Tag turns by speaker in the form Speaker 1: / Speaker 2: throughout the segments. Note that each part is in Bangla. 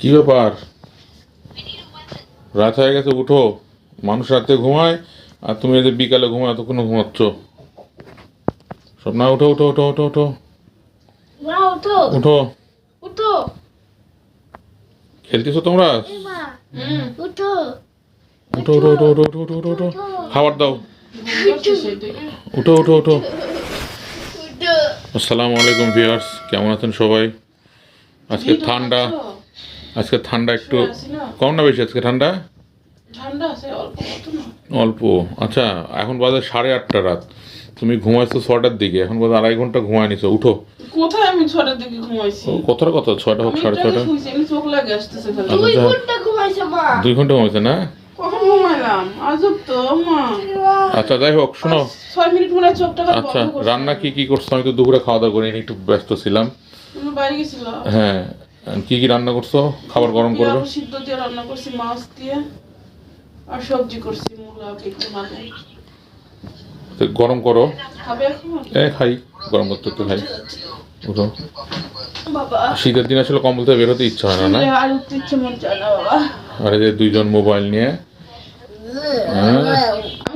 Speaker 1: কি ব্যাপার? রাত হয়ে গেছে উঠো। মানুষ রাতে ঘুমায় আর তুমি এদের বিকালে ঘুমায় এতক্ষণ ঘুমাচ্ছ। স্বপ্না উঠো উঠো উঠো উঠো উঠো।
Speaker 2: ওঠো
Speaker 1: উঠো।
Speaker 2: উঠো।
Speaker 1: খেলতেছো তোমরা?
Speaker 2: উঠো।
Speaker 1: উঠো উঠো উঠো উঠো উঠো উঠো উঠো। খাবার দাও। উঠো উঠো উঠো।
Speaker 2: উঠো।
Speaker 1: আসসালামু আলাইকুম ভিউয়ার্স কেমন আছেন সবাই? আজকে ঠান্ডা। আজকে ঠান্ডা একটু কম না বেশি আজকে ঠান্ডা?
Speaker 3: ঠান্ডা অল্প
Speaker 1: আচ্ছা এখন বাজে সাড়ে আটটা রাত। তুমি ঘুমাইছো ছটার দিকে এখন বাজে আড়াই ঘণ্টা ঘুমায় নিছো। উঠো।
Speaker 3: কোথায় আমি ছটার দিকে ঘুমাইছি?
Speaker 1: কথার কথা ছয়টা হোক সাড়ে ছটা
Speaker 3: শুইছি, চোখ লাগে আসতেছে
Speaker 1: আচ্ছা,
Speaker 2: দুই। ঘণ্টা ঘুমাইছে মা?
Speaker 1: দুই ঘণ্টা ঘুমাইছে না?
Speaker 3: কখন ঘুমাইলাম? আজব তো মা।
Speaker 1: আচ্ছা যাই হোক শোনো।
Speaker 3: ছয় মিনিট মনে চোখটা
Speaker 1: আচ্ছা রান্না কি কি করছ? আমি তো দুপুরে খাওয়া দাওয়া করিনি একটু ব্যস্ত ছিলাম।
Speaker 3: বাইরে গেছিলাম
Speaker 1: হ্যাঁ। কি কি রান্না করছ? খাবার গরম করবে?
Speaker 3: সিদ্ধ দিয়ে রান্না করছি মাছ দিয়ে। আর সবজি করছি মূলা
Speaker 1: তো গরম করো। এ খাই। গরম করতে তো খাই। উঠো।
Speaker 2: বাবা।
Speaker 1: শীতের দিন আসলে কম্বল থেকে বেরোতে ইচ্ছা হয় না না?
Speaker 3: আর উঠতে ইচ্ছে মন চায় না বাবা।
Speaker 1: আর এই যে দুইজন মোবাইল নিয়ে। হ্যাঁ,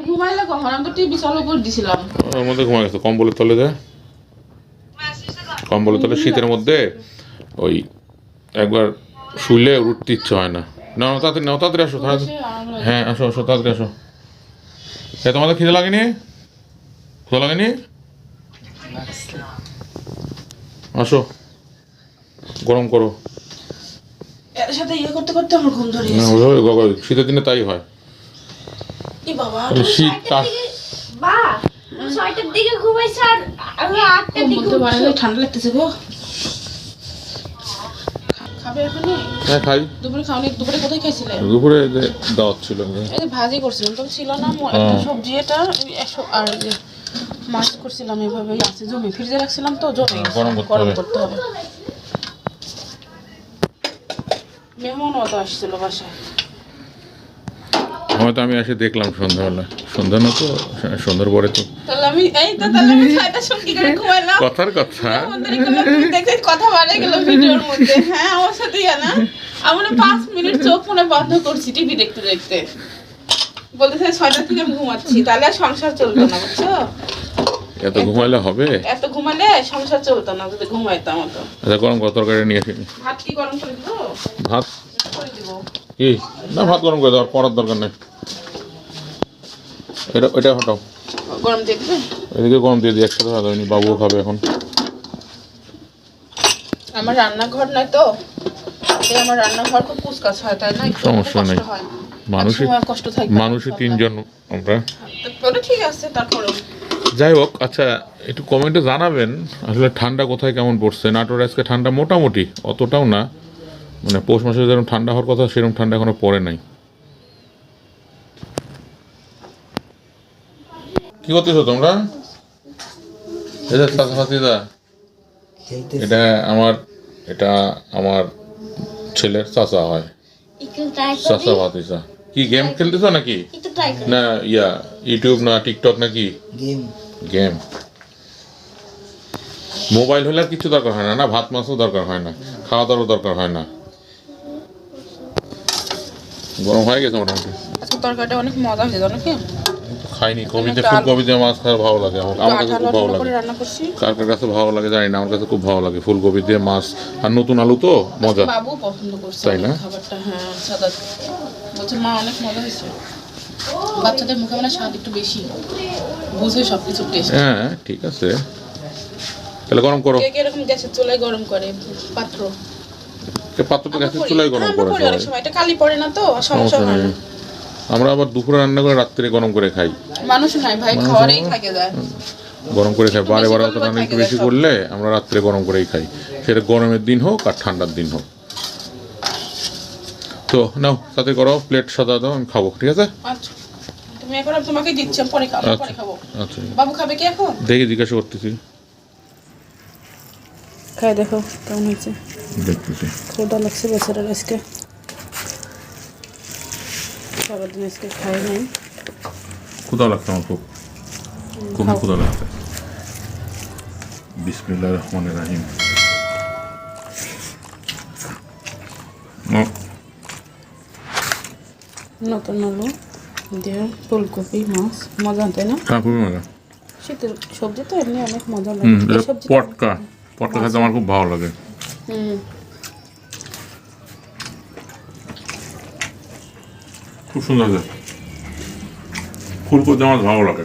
Speaker 3: ঘুমাইলে কখন? আমি তো টিভি চালু করে দিছিলাম।
Speaker 1: ওর মধ্যে ঘুমা গেছে। কম্বলের তলে যে। কম্বলের তলে শীতের মধ্যে ওই একবার শুলে উঠতে ইচ্ছে হয় না। না তাড়াতাড়ি নাও তাড়াতাড়ি আসো তাড়াতাড়ি। হ্যাঁ আসো আসো তাড়াতাড়ি আসো। হ্যাঁ তোমাদের খিদে লাগেনি? খিদে লাগেনি? আসো গরম করো। শীতের দিনে তাই হয়। শীত
Speaker 3: ঠান্ডা লাগতেছে গো। খাবে
Speaker 1: হ্যাঁ খাই।
Speaker 3: দুপুরে খাওনি দুপুরে কোথায় খাইছিলে?
Speaker 1: দুপুরে যে দাওয়াত ছিল
Speaker 3: এই যে ভাজি করছিলাম তো ছিল না
Speaker 1: হ্যাঁ।
Speaker 3: একটা সবজি এটা আর মাছ করছিলাম এইভাবেই আছে জমি ফ্রিজে রাখছিলাম তো জমে
Speaker 1: হ্যাঁ, গরম করতে হবে।
Speaker 3: করতে হবে। মেহমানও তো আসছিল বাসায়।
Speaker 1: হয়তো আমি এসে দেখলাম সন্ধ্যাবেলা। সন্ধ্যা না তো সন্ধ্যার পরে তো।
Speaker 3: তাহলে আমি এই তো তাহলে আমি ছয়টা সময় কি করে ঘুমাইলাম
Speaker 1: কথার কথা।
Speaker 3: কথা বাড়ে গেল ভিডিওর মধ্যে। হ্যাঁ আমার সাথে না আমরা পাঁচ মিনিট চোখ মনে বন্ধ করছি টিভি দেখতে দেখতে। বলতেছে ছয়টা থেকে আমি ঘুমাচ্ছি তাহলে আর সংসার চলতো না বুঝছ?
Speaker 1: এত ঘুমাইলে হবে?
Speaker 3: এত ঘুমালে সংসার চলতো না যদি ঘুমাইতাম তো
Speaker 1: আচ্ছা গরম তরকারি নিয়ে আসি
Speaker 3: ভাত কি গরম করে দিব?
Speaker 1: ভাত?
Speaker 3: করে দিব।
Speaker 1: কি? না ভাত গরম করে দেওয়ার করার দরকার নেই। এটা এটা হটাও।
Speaker 3: গরম দিয়ে দিবে?
Speaker 1: এদিকে গরম দিয়ে দিই একসাথে ভাত হয়নি বাবুও খাবে এখন।
Speaker 3: আমার রান্নাঘর নাই তো আমার রান্নাঘর খুব পুচকাছ হয় তাই না?
Speaker 1: সমস্যা নেই। মানুষই
Speaker 3: কষ্ট থাকবে
Speaker 1: মানুষই তিনজন আমরা।
Speaker 3: ঠিক আছে তারপরেও।
Speaker 1: যাই হোক আচ্ছা একটু কমেন্টে জানাবেন আসলে ঠান্ডা কোথায় কেমন পড়ছে? নাটোর আজকে ঠান্ডা মোটামুটি অতটাও না। মানে পৌষ মাসে যেরকম ঠান্ডা হওয়ার কথা সেরকম ঠান্ডা এখনও পড়ে নাই। কি করতেছো তোমরা? এটা চাচা ফাতিদা এটা আমার এটা আমার ছেলের চাচা হয়। চাচা
Speaker 2: করি
Speaker 1: কি গেম খেলতেছো নাকি?
Speaker 2: একটু ট্রাই করি।
Speaker 1: না ইয়া ইউটিউব না টিকটক নাকি?
Speaker 4: গেম
Speaker 1: গেম মোবাইল হলে আর কিছু দরকার হয় না না ভাত মাছও দরকার হয় না খাওয়া দাওয়ারও দরকার হয় না। গরম হয়ে গেছে মোটামুটি।
Speaker 3: আজকে তরকারিটা অনেক মজা হয়েছে জানো কি?
Speaker 1: খাইনি কবিতে ফুলকপি দিয়ে মাছ খাওয়া ভালো লাগে আমার। আমার কাছে খুব ভালো লাগে। কার কার কাছে ভালো লাগে জানি না আমার কাছে খুব ভালো লাগে। ফুলকপি দিয়ে মাছ আর নতুন আলু তো মজা।
Speaker 3: বাবু পছন্দ করছে
Speaker 1: তাই না?
Speaker 3: খাবারটা হ্যাঁ সাদা। বলছে মা অনেক মজা হয়েছে। বাচ্চাদের মুখে মানে স্বাদ একটু বেশি। বুঝে সব টেস্ট
Speaker 1: হ্যাঁ ঠিক আছে। তাহলে গরম করো।
Speaker 3: কে এরকম গ্যাসের চুলায় গরম করে পাত্র?
Speaker 1: পাত্রটা গ্যাসের। চুলাই গরম করে সবাই।
Speaker 3: এটা কালি পড়ে না তো সমস্যা হয়
Speaker 1: আমরা আবার দুপুরে রান্না করে রাত্রে গরম করে খাই।
Speaker 3: মানুষ নাই ভাই খাওয়ারেই থাকে যায়।
Speaker 1: গরম করে খাই বারে বারে রান্না একটু বেশি করলে আমরা রাত্রে গরম করেই খাই। সেটা গরমের দিন হোক আর ঠান্ডার দিন হোক। তো নাও সাথে করো প্লেট সাদা দাও আমি খাব ঠিক আছে?
Speaker 3: আচ্ছা। তুমি এখন তোমাকে দিচ্ছি পরে খাব পরে
Speaker 1: আচ্ছা
Speaker 3: খাব।
Speaker 1: আচ্ছা।
Speaker 3: বাবু খাবে কি এখন?
Speaker 1: দেখি জিজ্ঞাসা করতেছি।
Speaker 3: খাই দেখো কেমন হয়েছে।
Speaker 1: দেখতেছি।
Speaker 3: লাগছে বেচারার আজকে। সারাদিন আজকে খাই নাই।
Speaker 1: ক্ষুদা লাগছে আমার খুব।
Speaker 3: খুব
Speaker 1: ক্ষুদা লাগছে। বিসমিল্লা রহমান রাহিম।
Speaker 3: নতুন আলু দিয়ে ফুলকপি মাছ। মজা তাই না?
Speaker 1: হ্যাঁ খুবই মজা।
Speaker 3: শীতের সবজি তো এমনি অনেক মজা লাগে।
Speaker 1: পটকা। পটল খেতে আমার খুব ভালো লাগে। খুব সুন্দর ফুলকপি আমার ভালো লাগে।